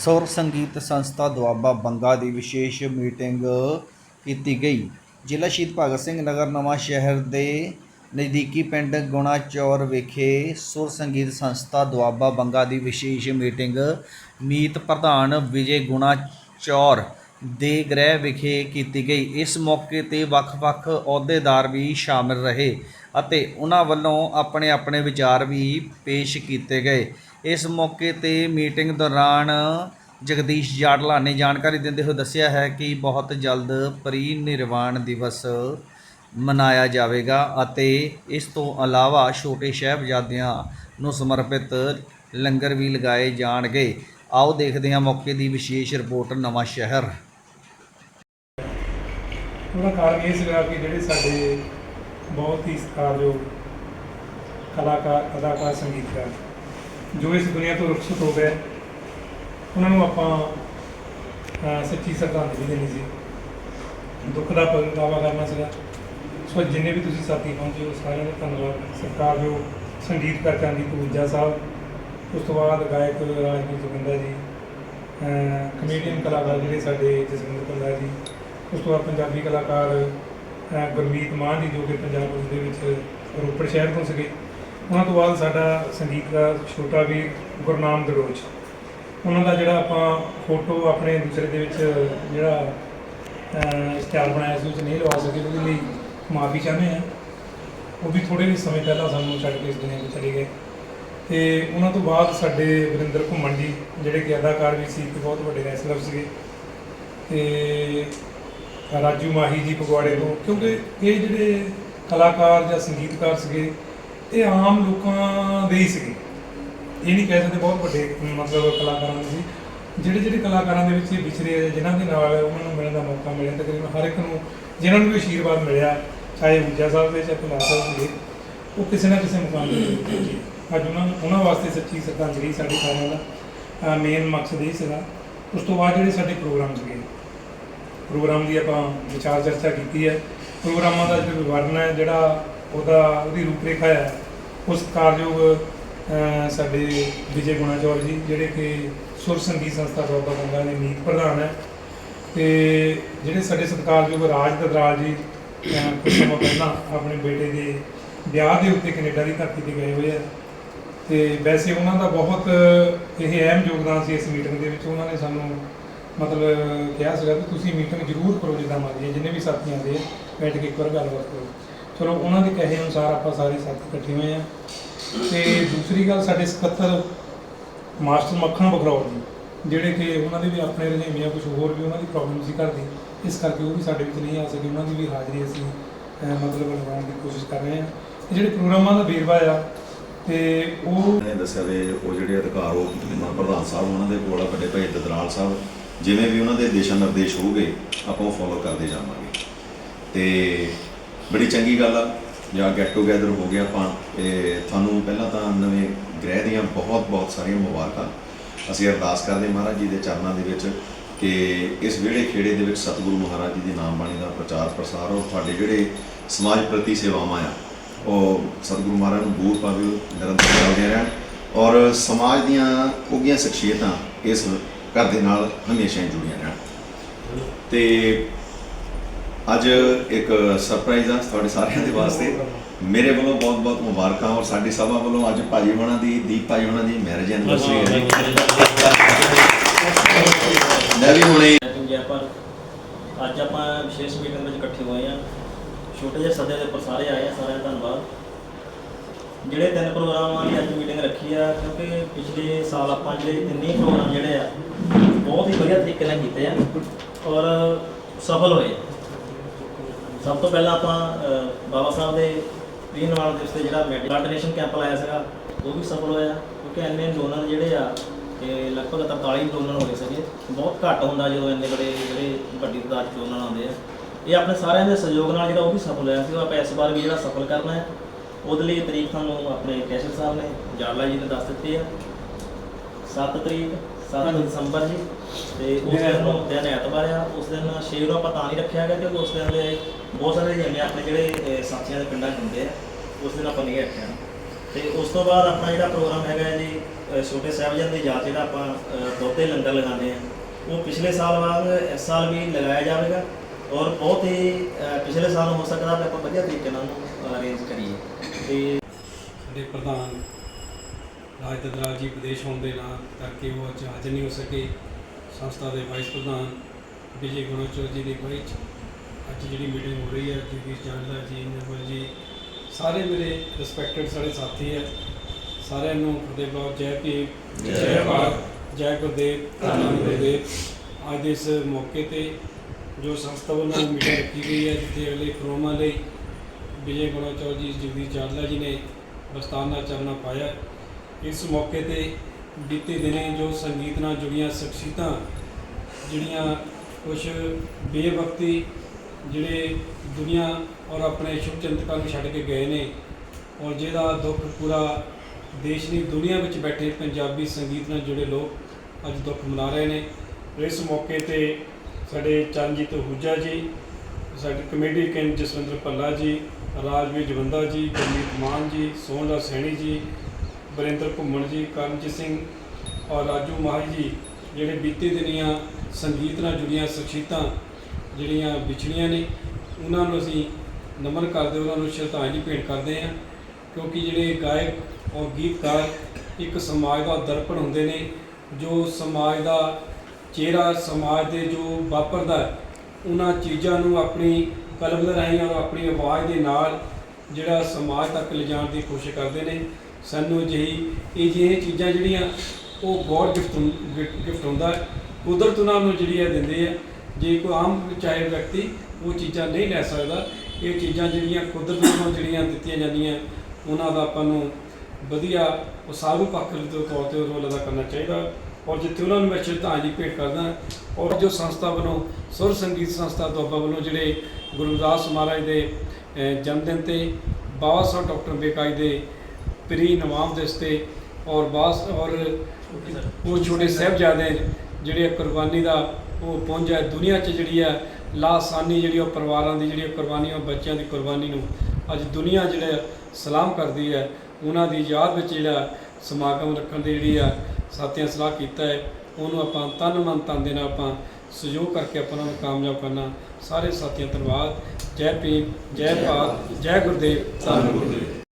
ਸੁਰ ਸੰਗੀਤ ਸੰਸਥਾ ਦੁਆਬਾ ਬੰਗਾ ਦੀ ਵਿਸ਼ੇਸ਼ ਮੀਟਿੰਗ ਕੀਤੀ ਗਈ। ਜ਼ਿਲ੍ਹਾ ਸ਼ਹੀਦ ਭਗਤ ਸਿੰਘ ਨਗਰ ਨਵਾਂ ਸ਼ਹਿਰ ਦੇ ਨਜ਼ਦੀਕੀ ਪਿੰਡ ਗੁਣਾ ਚੌਰ ਵਿਖੇ ਸੁਰ ਸੰਗੀਤ ਸੰਸਥਾ ਦੁਆਬਾ ਬੰਗਾ ਦੀ ਵਿਸ਼ੇਸ਼ ਮੀਟਿੰਗ ਮੀਤ ਪ੍ਰਧਾਨ ਵਿਜੇ ਗੁਣਾ ਚੌਰ ਦੇ ਗ੍ਰਹਿ ਵਿਖੇ ਕੀਤੀ ਗਈ। ਇਸ ਮੌਕੇ ਤੇ ਵੱਖ-ਵੱਖ ਅਹੁਦੇਦਾਰ ਵੀ ਸ਼ਾਮਿਲ ਰਹੇ ਅਤੇ ਉਹਨਾਂ ਵੱਲੋਂ ਆਪਣੇ ਆਪਣੇ ਵਿਚਾਰ ਵੀ ਪੇਸ਼ ਕੀਤੇ ਗਏ। ਇਸ ਮੌਕੇ ਤੇ ਮੀਟਿੰਗ ਦੌਰਾਨ ਜਗਦੀਸ਼ ਜਾਟਲਾ ਨੇ ਜਾਣਕਾਰੀ ਦਿੰਦੇ ਹੋਏ ਦੱਸਿਆ ਹੈ ਕਿ ਬਹੁਤ ਜਲਦ ਪਰੀ ਨਿਰਵਾਣ ਦਿਵਸ ਮਨਾਇਆ ਜਾਵੇਗਾ ਅਤੇ ਇਸ ਤੋਂ ਇਲਾਵਾ ਛੋਟੇ ਸ਼ਹਿਬਜ਼ਾਦਿਆਂ ਨੂੰ ਸਮਰਪਿਤ ਲੰਗਰ ਵੀ ਲਗਾਏ ਜਾਣਗੇ। ਆਓ ਦੇਖਦੇ ਹਾਂ ਮੌਕੇ ਦੀ ਵਿਸ਼ੇਸ਼ ਰਿਪੋਰਟ, ਨਵਾਂ ਸ਼ਹਿਰ। ਉਹਦਾ ਕਾਰਨ ਇਹ ਸੀਗਾ ਕਿ ਜਿਹੜੇ ਸਾਡੇ ਬਹੁਤ ਹੀ ਸਤਿਕਾਰਯੋਗ ਕਲਾਕਾਰ, ਅਦਾਕਾਰ, ਸੰਗੀਤਕਾਰ ਜੋ ਇਸ ਦੁਨੀਆ ਤੋਂ ਰੁਖਸਤ ਹੋ ਗਏ, ਉਹਨਾਂ ਨੂੰ ਆਪਾਂ ਸੱਚੀ ਸ਼ਰਧਾਂਜਲੀ ਦੇਣੀ ਸੀ। ਦੁੱਖ ਦਾ ਪ੍ਰਗਟਾਵਾ ਕਰਨਾ ਸੀਗਾ। ਸੋ ਜਿੰਨੇ ਵੀ ਤੁਸੀਂ ਸਾਥੀ ਪਹੁੰਚੇ ਹੋ, ਸਾਰਿਆਂ ਦਾ ਧੰਨਵਾਦ। ਸਰਕਾਰ ਜੋ ਸੰਗੀਤ ਸੰਗੀਤਕਾਰ ਚੰਦੀ ਤੂਜਾ ਸਾਹਿਬ, ਉਸ ਤੋਂ ਬਾਅਦ ਗਾਇਕ ਰਾਜਵੀਰ ਜੋਗਿੰਦਰ ਜੀ ਕਮੇਡੀਅਨ ਕਲਾਕਾਰ ਜਿਹੜੇ ਸਾਡੇ ਜਸਵਿੰਦਰ ਭੱਲਾ ਜੀ, ਉਸ ਤੋਂ ਬਾਅਦ ਪੰਜਾਬੀ ਕਲਾਕਾਰ ਗੁਰਮੀਤ ਮਾਨ ਜੀ ਜੋ ਕਿ ਪੰਜਾਬ ਪੁਲਿਸ ਦੇ ਵਿੱਚ ਰੋਪੜ ਸ਼ਹਿਰ ਤੋਂ ਸੀਗੇ। ਉਹਨਾਂ ਤੋਂ ਬਾਅਦ ਸਾਡਾ ਸੰਗੀਤਕਾਰ ਛੋਟਾ ਵੀ ਗੁਰਨਾਮ ਦਰੋਜ। ਉਹਨਾਂ ਦਾ ਜਿਹੜਾ ਆਪਾਂ ਫੋਟੋ ਆਪਣੇ ਦੂਸਰੇ ਦੇ ਵਿੱਚ ਜਿਹੜਾ ਅਹ, ਬਣਾਇਆ ਸੀ ਉਹ 'ਚ ਨਹੀਂ ਲਵਾ ਸਕੇ ਉਹਦੇ ਲਈ ਮਾਫੀ ਚਾਹੁੰਦੇ ਹਾਂ। ਉਹ ਵੀ ਥੋੜੇ ਜਿਹੇ ਸਮੇਂ ਪਹਿਲਾਂ ਸਾਨੂੰ ਛੱਡ ਕੇ ਇਸ ਦੁਨੀਆ ਤੋਂ ਚਲੇ ਗਏ। ਤੇ ਉਹਨਾਂ ਤੋਂ ਬਾਅਦ ਸਾਡੇ ਵਰਿੰਦਰ ਘੁੰਮਣ ਜੀ ਜਿਹੜੇ ਕਿ ਅਦਾਕਾਰ ਵੀ ਸੀ ਤੇ ਬਹੁਤ ਵੱਡੇ ਰੈਸਲਰ ਸੀਗੇ। ਤੇ ਰਾਜੂ ਮਾਹੀ ਜੀ ਫਗਵਾੜੇ ਤੋਂ ਕਿਉਂਕਿ ਇਹ ਜਿਹੜੇ ਕਲਾਕਾਰ ਜਾਂ ਸੰਗੀਤਕਾਰ ਸੀਗੇ ਇਹ ਆਮ ਲੋਕਾਂ ਦੇ ਹੀ ਸੀਗੇ। ਇਹ ਨਹੀਂ ਕਹਿ ਸਕਦੇ ਬਹੁਤ ਵੱਡੇ ਮਤਲਬ ਕਲਾਕਾਰਾਂ ਦੇ ਸੀ। ਜਿਹੜੇ ਜਿਹੜੇ ਕਲਾਕਾਰਾਂ ਦੇ ਵਿੱਚ ਇਹ ਵਿਚਰੇ ਆ, ਜਿਨ੍ਹਾਂ ਦੇ ਨਾਲ ਉਹਨਾਂ ਨੂੰ ਮਿਲਣ ਦਾ ਮੌਕਾ ਮਿਲਿਆ ਤਕਰੀਬਨ ਹਰ ਇੱਕ ਨੂੰ ਜਿਨ੍ਹਾਂ ਨੂੰ ਵੀ ਆਸ਼ੀਰਵਾਦ ਮਿਲਿਆ ਚਾਹੇ ਊਜਾ ਸਾਹਿਬ ਦੇ ਚਾਹੇ ਭੁੱਲਾ ਸਾਹਿਬ ਦੇ ਉਹ ਕਿਸੇ ਨਾ ਕਿਸੇ ਮੁਕਾਮ ਤੇ ਅੱਜ ਉਹਨਾਂ ਨੂੰ ਉਹਨਾਂ ਵਾਸਤੇ ਸੱਚੀ ਸ਼ਰਧਾਂਜਲੀ ਸਾਡੇ ਸਾਰਿਆਂ ਦਾ ਮੇਨ ਮਕਸਦ ਇਹ ਸੀਗਾ। ਉਸ ਤੋਂ ਬਾਅਦ ਜਿਹੜੇ ਸਾਡੇ ਪ੍ਰੋਗਰਾਮ ਸੀਗੇ ਪ੍ਰੋਗਰਾਮ ਦੀ ਆਪਾਂ ਵਿਚਾਰ ਚਰਚਾ ਕੀਤੀ ਹੈ। ਪ੍ਰੋਗਰਾਮਾਂ ਦਾ ਜਿਹੜਾ ਵਿਵਰਣ ਹੈ ਜਿਹੜਾ ਉਹਦਾ ਉਹਦੀ ਰੂਪਰੇਖਾ ਹੈ ਉਹ ਸਤਿਕਾਰਯੋਗ ਸਾਡੇ ਵਿਜੇ ਗੁਣਾਚੌਰ ਜੀ, ਜਿਹੜੇ ਕਿ ਸੁਰ ਸੰਗੀਤ ਸੰਸਥਾ ਬਾਬਾ ਗੰਗਾ ਦੇ ਮੀਤ ਪ੍ਰਧਾਨ ਹੈ ਤੇ ਜਿਹੜੇ ਸਾਡੇ ਸਤਿਕਾਰਯੋਗ ਰਾਜ ਦਦਰਾਲ ਜੀ ਕੁਝ ਸਮਾਂ ਪਹਿਲਾਂ ਆਪਣੇ ਬੇਟੇ ਦੇ ਵਿਆਹ ਦੇ ਉੱਤੇ ਕੈਨੇਡਾ ਦੀ ਧਰਤੀ ਤੇ ਗਏ ਹੋਏ ਆ ਤੇ ਵੈਸੇ ਉਹਨਾਂ ਦਾ ਬਹੁਤ, ਇਹ ਅਹਿਮ ਯੋਗਦਾਨ ਸੀ ਇਸ ਮੀਟਿੰਗ ਦੇ ਵਿੱਚ। ਉਹਨਾਂ ਨੇ ਸਾਨੂੰ ਮਤਲਬ ਕਿਹਾ ਸੀਗਾ ਕਿ ਤੁਸੀਂ ਮੀਟਿੰਗ ਜ਼ਰੂਰ ਕਰੋ ਜਿੱਦਾਂ ਮਰਜ਼ੀ ਜਿੰਨੇ ਵੀ ਸਾਥੀ ਆਉਂਦੇ ਆ, ਬੈਠ ਕੇ ਇੱਕ ਵਾਰ ਗੱਲਬਾਤ ਕਰੋ। ਚਲੋ ਉਹਨਾਂ ਦੇ ਕਹੇ ਅਨੁਸਾਰ ਆਪਾਂ ਸਾਰੇ ਸਾਥੀ ਇਕੱਠੇ ਹੋਏ ਆ। ਤੇ ਦੂਸਰੀ ਗੱਲ ਸਾਡੇ ਸਕੱਤਰ ਮਾਸਟਰ ਮੱਖਣ ਬਖਰੌੜ ਜੀ ਜਿਹੜੇ ਕਿ ਉਹਨਾਂ ਦੇ ਵੀ ਆਪਣੇ ਰੁਝੇਵਿਆਂ ਕੁਝ ਹੋਰ ਵੀ ਉਹਨਾਂ ਦੀ ਪ੍ਰੋਬਲਮ ਸੀ ਘਰ ਦੀ ਇਸ ਕਰਕੇ ਉਹ ਵੀ ਸਾਡੇ ਵਿੱਚ ਨਹੀਂ ਆ ਸਕੇ ਉਹਨਾਂ ਦੀ ਵੀ ਹਾਜ਼ਰੀ ਅਸੀਂ ਅਹ, ਮਤਲਬ ਲਗਾਉਣ ਦੀ ਕੋਸ਼ਿਸ਼ ਕਰ ਰਹੇ ਹਾਂ। ਤੇ ਜਿਹੜੇ ਪ੍ਰੋਗਰਾਮਾਂ ਦਾ ਵੇਰਵਾ ਆ ਤੇ ਉਹ ਨੇ ਦੱਸਿਆ ਵੀ ਉਹ ਜਿਹੜੇ ਅਧਿਕਾਰ ਉਹ ਤਕਰੀਬਨ ਪ੍ਰਧਾਨ ਸਾਹਿਬ ਉਹਨਾਂ ਦੇ ਕੋਲ ਆ, ਵੱਡੇ ਭਾਈ ਦਦਰਾਲ ਸਾਹਿਬ ਜਿਵੇਂ ਵੀ ਉਹਨਾਂ ਦੇ ਦਿਸ਼ਾ ਨਿਰਦੇਸ਼ ਹੋਊਗੇ ਆਪਾਂ ਉਹ ਫੋਲੋ ਕਰਦੇ ਜਾਵਾਂਗੇ। ਤੇ ਬੜੀ ਚੰਗੀ ਗੱਲ ਆ। ਜਾਂ ਗੈਟ ਟੂਗੇਦਰ ਹੋ ਗਿਆ ਆਪਾਂ ਇਹ ਤੁਹਾਨੂੰ ਪਹਿਲਾਂ ਤਾਂ ਨਵੇਂ ਗ੍ਰਹਿ ਦੀਆਂ ਬਹੁਤ ਬਹੁਤ ਸਾਰੀਆਂ ਮੁਬਾਰਕਾਂ। ਅਸੀਂ ਅਰਦਾਸ ਕਰਦੇ ਮਹਾਰਾਜ ਜੀ ਦੇ ਚਰਨਾਂ ਦੇ ਵਿੱਚ ਕਿ ਇਸ ਵਿਹੜੇ ਖੇੜੇ ਦੇ ਵਿੱਚ ਸਤਿਗੁਰੂ ਮਹਾਰਾਜ ਜੀ ਦੀ ਨਾਮ ਬਾਣੀ ਦਾ ਪ੍ਰਚਾਰ ਪ੍ਰਸਾਰ ਔਰ ਤੁਹਾਡੇ ਜਿਹੜੇ ਸਮਾਜ ਪ੍ਰਤੀ ਸੇਵਾਵਾਂ ਆ, ਉਹ ਸਤਿਗੁਰੂ ਮਹਾਰਾਜ ਨੂੰ ਦੂਰ ਪਾਵੇ ਨਿਰੰਤਰ ਚੱਲਦੇ ਰਹਿਣ। ਔਰ ਸਮਾਜ ਦੀਆਂ ਉੱਗੀਆਂ ਸ਼ਖਸੀਅਤਾਂ ਇਸ ਘਰ ਦੇ ਨਾਲ ਹਮੇਸ਼ਾ ਹੀ ਜੁੜੀਆਂ ਰਹਿਣ। ਤੇ ਅੱਜ ਇੱਕ ਸਰਪ੍ਰਾਈਜ਼ ਆ ਤੁਹਾਡੇ ਸਾਰਿਆਂ ਦੇ ਵਾਸਤੇ। ਮੇਰੇ ਵੱਲੋਂ ਬਹੁਤ ਬਹੁਤ ਮੁਬਾਰਕਾਂ ਔਰ ਸਾਡੀ ਸਭਾ ਵੱਲੋਂ ਅੱਜ ਭਾਜੀ ਹੋਣਾ ਦੀ, ਦੀਪ ਭਾਜੀ ਹੋਣਾ ਦੀ ਮੈਰਿਜ ਐਨਵਰਸਰੀ ਹੈ। ਮੈਂ ਵੀ ਹੁਣੇ ਪਰ ਅੱਜ ਆਪਾਂ ਵਿਸ਼ੇਸ਼ ਮੀਟਿੰਗ ਵਿੱਚ ਇਕੱਠੇ ਹੋਏ ਆ ਛੋਟੇ ਜਿਹੇ ਸੱਦੇ ਦੇ ਉੱਪਰ ਸਾਰੇ ਆਏ ਆ, ਸਾਰਿਆਂ ਦਾ ਧੰਨਵਾਦ। ਜਿਹੜੇ ਤਿੰਨ ਪ੍ਰੋਗਰਾਮਾਂ ਦੀ ਅੱਜ ਮੀਟਿੰਗ ਰੱਖੀ ਆ, ਕਿਉਂਕਿ ਪਿਛਲੇ ਸਾਲ ਆਪਾਂ ਜਿਹੜੇ ਤਿੰਨੇ ਪ੍ਰੋਗਰਾਮ ਜਿਹੜੇ ਆ, ਬਹੁਤ ਹੀ ਵਧੀਆ ਤਰੀਕੇ ਨਾਲ ਕੀਤੇ ਆ ਔਰ ਸਫਲ ਹੋਏ ਸਭ ਤੋਂ ਪਹਿਲਾਂ ਆਪਾਂ ਬਾਬਾ ਸਾਹਿਬ ਦੇ ਪੀਣ ਵਾਲੇ ਦਿਵਸ ਤੇ ਜਿਹੜਾ ਮੈਡੀਕਲ ਡੋਨੇਸ਼ਨ ਕੈਂਪ ਲਾਇਆ ਸੀਗਾ, ਉਹ ਵੀ ਸਫਲ ਹੋਇਆ, ਕਿਉਂਕਿ ਇੰਨੇ ਡੋਨਰ ਜਿਹੜੇ ਆ ਕਿ ਲਗਭਗ 43 ਡੋਨਰ ਹੋਏ ਸੀਗੇ। ਬਹੁਤ ਘੱਟ ਹੁੰਦਾ ਜਦੋਂ ਇੰਨੇ ਬੜੇ, ਜਿਹੜੇ ਵੱਡੀ ਤਾਦਾਦ 'ਚ ਡੋਨਰ ਆਉਂਦੇ ਆ। ਇਹ ਆਪਣੇ ਸਾਰਿਆਂ ਦੇ ਸਹਿਯੋਗ ਨਾਲ ਜਿਹੜਾ ਉਹ ਵੀ ਸਫਲ ਹੋਇਆ ਸੀ ਉਹ ਆਪਾਂ ਇਸ ਵਾਰ ਵੀ ਜਿਹੜਾ ਸਫਲ ਕਰਨਾ ਹੈ, ਉਹਦੇ ਲਈ ਤਰੀਕ ਤੁਹਾਨੂੰ ਆਪਣੇ ਕੈਸ਼ਰ ਸਾਹਿਬ ਨੇ ਜਾਲਾ ਜੀ ਨੇ ਦੱਸ ਦਿੱਤੀ ਆ। 7 ਤਰੀਕ 7 ਦਸੰਬਰ ਜੀ ਤੇ ਉਸ ਦਿਨ ਨੂੰ ਦਿਨ ਐਤਵਾਰ ਆ ਉਸ ਦਿਨ ਸ਼ੇਰ ਨੂੰ ਆਪਾਂ ਤਾਂ ਨਹੀਂ ਰੱਖਿਆ ਗਿਆ ਕਿਉਂਕਿ ਉਸ ਦਿਨ ਦੇ ਬਹੁਤ ਸਾਰੇ ਜਿੰਨੇ ਆਪਣੇ ਜਿਹੜੇ ਸਾਥੀਆਂ ਦੇ ਪਿੰਡਾਂ 'ਚ ਹੁੰਦੇ ਆ ਉਸ ਦਿਨ ਆਪਾਂ ਨਹੀਂ ਰੱਖਿਆ। ਤੇ ਉਸ ਤੋਂ ਬਾਅਦ ਆਪਣਾ ਜਿਹੜਾ ਪ੍ਰੋਗਰਾਮ ਹੈਗਾ ਜੀ ਛੋਟੇ ਸਾਹਿਬਜ਼ਾਦੇ ਦੀ ਯਾਦ ਜਿਹੜਾ ਆਪਾਂ ਅ, ਦੁੱਧ ਦੇ ਲੰਗਰ ਲਗਾਉਂਦੇ ਆ ਉਹ ਪਿਛਲੇ ਸਾਲ ਵਾਂਗ ਇਸ ਸਾਲ ਵੀ ਲਗਾਇਆ ਜਾਵੇਗਾ ਔਰ ਬਹੁਤ ਹੀ ਪਿਛਲੇ ਸਾਲ ਹੋ ਸਕਦਾ ਕਿ ਆਪਾਂ ਵਧੀਆ ਤਰੀਕੇ ਨਾਲ ਅਰੇਂਜ ਕਰੀਏ। ਤੇ ਸਾਡੇ ਪ੍ਰਧਾਨ ਰਾਜ ਦਦਰਾਜ ਜੀ ਵਿਦੇਸ਼ ਹੋਣ ਦੇ ਨਾਲ ਕਰਕੇ ਉਹ ਅੱਜ ਹਾਜ਼ਰ ਨਹੀਂ ਹੋ ਸਕੇ। ਸੰਸਥਾ ਦੇ ਵਾਈਸ ਪ੍ਰਧਾਨ ਵਿਜੇ ਗੁਣਾਚੋਰ ਜੀ ਦੀ ਅਗਵਾਈ 'ਚ ਅੱਜ ਜਿਹੜੀ ਮੀਟਿੰਗ ਹੋ ਰਹੀ ਹੈ ਜਗਦੀਸ਼ ਜਾਨਲਾ ਜੀ ਨਿਰਮਲ ਜੀ ਸਾਰੇ ਮੇਰੇ ਰਿਸਪੈਕਟਡ ਸਾਡੇ ਸਾਥੀ ਹੈ। ਸਾਰਿਆਂ ਨੂੰ ਫਤਿਹ ਬਲਾਕ ਜੈ ਭੀਮ ਜੈ ਭਾਰਤ ਜੈ ਗੁਰਦੇਵ ਧੰਨ ਗੁਰਦੇਵ। ਅੱਜ ਦੇ ਇਸ ਮੌਕੇ ਤੇ ਜੋ ਸੰਸਥਾ ਵੱਲੋਂ ਮੀਟਿੰਗ ਰੱਖੀ ਗਈ ਹੈ ਜਿੱਥੇ ਅਗਲੇ ਕਰੋਮਾ ਲਈ ਵਿਜੇ ਗੁਣਾਚੌਰ ਜੀ ਜਗਦੀਸ਼ ਜਾਦਲਾ ਜੀ ਨੇ ਦਸਤਾਨਾ ਚਰਨਾ ਪਾਇਆ। ਇਸ ਮੌਕੇ ਤੇ ਬੀਤੇ ਦਿਨੇ ਜੋ ਸੰਗੀਤ ਨਾਲ ਜੁੜੀਆਂ ਸ਼ਖਸੀਅਤਾਂ, ਜਿਹੜੀਆਂ ਕੁਝ ਬੇਵਕਤੀ ਜਿਹੜੇ ਦੁਨੀਆ ਔਰ ਆਪਣੇ ਸ਼ੁਭ ਚਿੰਤਕਾਂ ਨੂੰ ਛੱਡ ਕੇ ਗਏ ਨੇ ਔਰ ਜਿਹਦਾ ਦੁੱਖ ਪੂਰਾ ਦੇਸ਼ ਦੀ ਦੁਨੀਆ ਵਿੱਚ ਬੈਠੇ ਪੰਜਾਬੀ ਸੰਗੀਤ ਨਾਲ ਜੁੜੇ ਲੋਕ ਅੱਜ ਦੁੱਖ ਮਨਾ ਰਹੇ ਨੇ। ਇਸ ਮੌਕੇ ਤੇ ਸਾਡੇ ਚਰਨਜੀਤ ਹੂਜਾ ਜੀ, ਸਾਡੇ ਕਮੇਡੀ ਕੈਂਪ ਜਸਵਿੰਦਰ ਭੱਲਾ ਜੀ, ਰਾਜਵੀਰ ਜਵੰਦਾ ਜੀ, ਗੁਰਮੀਤ ਮਾਨ ਜੀ ਸੋਹਣਦਾ ਸੈਣੀ ਜੀ ਬਰਿੰਦਰ ਘੁੰਮਣ ਜੀ, ਕਰਮਜੀਤ ਸਿੰਘ ਔਰ ਰਾਜੂ ਮਾਹੀ ਜੀ, ਜਿਹੜੇ ਬੀਤੇ ਦਿਨੀਆਂ ਸੰਗੀਤ ਨਾਲ ਜੁੜੀਆਂ ਸ਼ਖਸੀਅਤਾਂ ਜਿਹੜੀਆਂ ਵਿਛੜੀਆਂ ਨੇ, ਉਹਨਾਂ ਨੂੰ ਅਸੀਂ ਨਮਨ ਕਰਦੇ, ਉਹਨਾਂ ਨੂੰ ਸ਼ਰਧਾਂਜਲੀ ਭੇਟ ਕਰਦੇ ਹਾਂ, ਕਿਉਂਕਿ ਜਿਹੜੇ ਗਾਇਕ ਔਰ ਗੀਤਕਾਰ ਇੱਕ ਸਮਾਜ ਦਾ ਦਰਪਣ ਹੁੰਦੇ ਨੇ, ਜੋ ਸਮਾਜ ਦਾ ਚਿਹਰਾ, ਸਮਾਜ ਦੇ ਜੋ ਵਾਪਰਦਾ ਉਹਨਾਂ ਚੀਜ਼ਾਂ ਨੂੰ ਆਪਣੀ ਕਲਮ ਦੇ ਰਾਹੀਂ ਔਰ ਆਪਣੀ ਆਵਾਜ਼ ਦੇ ਨਾਲ ਜਿਹੜਾ ਸਮਾਜ ਤੱਕ ਲਿਜਾਣ ਦੀ ਕੋਸ਼ਿਸ਼ ਕਰਦੇ ਨੇ ਸਾਨੂੰ ਜਿਹੀ ਇਹ ਜਿਹੜੀਆਂ ਚੀਜ਼ਾਂ ਜਿਹੜੀਆਂ ਉਹ ਗੋਡ ਗਿਫਟ ਗਿਫਟ ਹੁੰਦਾ ਕੁਦਰਤ ਉਹਨਾਂ ਨੂੰ ਜਿਹੜੀ ਹੈ ਦਿੰਦੇ ਆ, ਜੇ ਕੋਈ ਆਮ ਚਾਹੇ ਵਿਅਕਤੀ ਉਹ ਚੀਜ਼ਾਂ ਨਹੀਂ ਲੈ ਸਕਦਾ, ਇਹ ਚੀਜ਼ਾਂ ਜਿਹੜੀਆਂ ਕੁਦਰਤ ਵੱਲੋਂ ਜਿਹੜੀਆਂ ਦਿੱਤੀਆਂ ਜਾਂਦੀਆਂ, ਉਹਨਾਂ ਦਾ ਆਪਾਂ ਨੂੰ ਵਧੀਆ ਉਸਾਰੂ ਪੱਖ ਦੇ ਤੌਰ ਤੇ ਰੋਲ ਅਦਾ ਕਰਨਾ ਚਾਹੀਦਾ। ਔਰ ਜਿੱਥੇ ਉਹਨਾਂ ਨੂੰ ਮੈਂ ਸ਼ਰਧਾਂਜਲੀ ਭੇਟ ਕਰਦਾ ਔਰ ਜੋ ਸੰਸਥਾ ਵੱਲੋਂ, ਸੁਰ ਸੰਗੀਤ ਸੰਸਥਾ ਦੁਆਬਾ ਵੱਲੋਂ ਜਿਹੜੇ ਗੁਰੂ ਰਵਿਦਾਸ ਮਹਾਰਾਜ ਦੇ ਜਨਮ ਦਿਨ ਤੇ ਬਾਬਾ ਸਾਹਿਬ ਡਾਕਟਰ ਅੰਬੇਡਕਰ ਜੀ ਦੇ ਪ੍ਰੀ ਨਵਾਮ ਦਿਵਸ ਔਰ ਬਾਸ ਔਰ ਉਹ ਛੋਟੇ ਸਾਹਿਬਜ਼ਾਦੇ ਜਿਹੜੇ ਕੁਰਬਾਨੀ ਦਾ ਉਹ ਪੁੰਜ ਹੈ ਦੁਨੀਆ 'ਚ ਜਿਹੜੀ ਆ ਲਾਸਾਨੀ ਜਿਹੜੀ ਉਹ ਪਰਿਵਾਰਾਂ ਦੀ ਜਿਹੜੀ ਉਹ ਕੁਰਬਾਨੀ ਉਹ ਬੱਚਿਆਂ ਦੀ ਕੁਰਬਾਨੀ ਨੂੰ ਅੱਜ ਦੁਨੀਆ ਜਿਹੜਾ ਸਲਾਮ ਕਰਦੀ ਹੈ ਉਹਨਾਂ ਦੀ ਯਾਦ ਵਿੱਚ ਜਿਹੜਾ ਸਮਾਗਮ ਰੱਖਣ ਦੀ ਜਿਹੜੀ ਆ ਸਾਥੀਆਂ ਸਲਾਹ ਕੀਤਾ ਹੈ ਉਹਨੂੰ ਆਪਾਂ ਤਨ ਮਨ ਤਨ ਦੇ ਨਾਲ ਆਪਾਂ ਸਹਿਯੋਗ ਕਰਕੇ ਆਪਾਂ ਉਹਨਾਂ ਨੂੰ ਕਾਮਯਾਬ ਕਰਨਾ ਸਾਰੇ ਸਾਥੀਆਂ ਧੰਨਵਾਦ ਜੈ ਭੀਮ ਜੈ ਭਾਰਤ ਜੈ ਗੁਰਦੇਵ ਧੰਨ ਗੁਰਦੇਵ